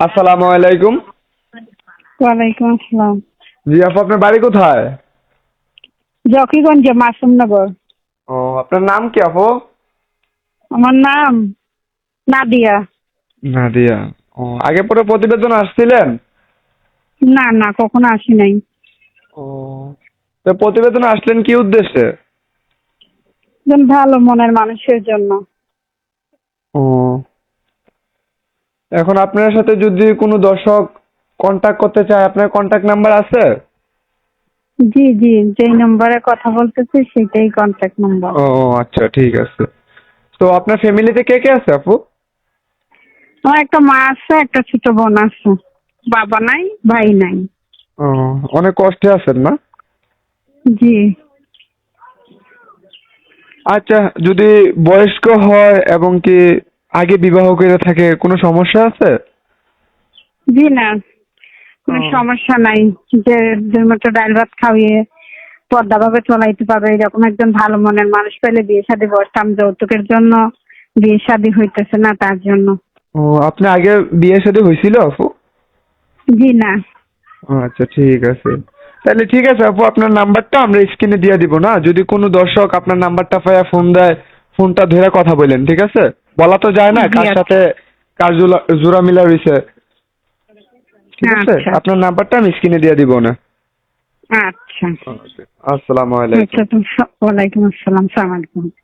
আসসালামু আলাইকুম। ওয়ালাইকুম আসসালাম। জি আপু আপনার বাড়ি কোথায়? জকিগঞ্জ মাসুমনগর। ও আপনার নাম কি আপু? আমার নাম নাদিয়া। নাদিয়া। ও আগে পরে প্রতিবেদন আসছিলেন? না না কখনো আসি নাই। ও তো প্রতিবেদন আসলেন কি উদ্দেশ্যে? ভালো মনের মানুষের জন্য। ও এখন আপনার সাথে যদি কোনো দর্শক কন্টাক্ট করতে চায় আপনার কন্টাক্ট নাম্বার আছে? জি জি যেই নম্বরে কথা বলতেছি সেটাই কন্ট্যাক্ট নাম্বার ও আচ্ছা ঠিক আছে। তো আপনার ফ্যামিলিতে কে কে আছে আপু? আমার একটা মা আছে একটা ছোট বোন আছে। বাবা নাই ভাই নাই। ও অনেক কষ্টে আছেন না? জি। আচ্ছা যদি বয়স্ক হয় এবং কি আগে বিবাহ করে থাকে কোনো সমস্যা আছে? জি না কোনো সমস্যা নাই। যে মতো ডাল ভাত খাওয়িয়ে পর্দা ভাবে চলাইতে পারবে এরকম একজন ভালো মনের মানুষ পেলে বিয়ে শাদী বসতাম যৌতুকের জন্য বিয়ে শাদী হইতেছে না তার জন্য। ও আপনি আগে বিয়ে সাথে হয়েছিল আপু? জি না। আচ্ছা ঠিক আছে। তাহলে ঠিক আছে আপু আপনার নাম্বারটা আমরা স্ক্রিনে দিয়ে দিব না? যদি কোনো দর্শক আপনার নাম্বারটা পাইয়া ফোন দেয় ফোনটা ধরে কথা বলেন ঠিক আছে? বলা তো যায় না কার আচ্ছা। সাথে কার জোড়া মিলা রয়েছে ঠিক আছে? আচ্ছা। আপনার নাম্বারটা আমি স্ক্রিনে দিয়ে দিব না। আচ্ছা। আসসালামু আলাইকুম। ওয়ালাইকুম আসসালাম সালাম আলাইকুম।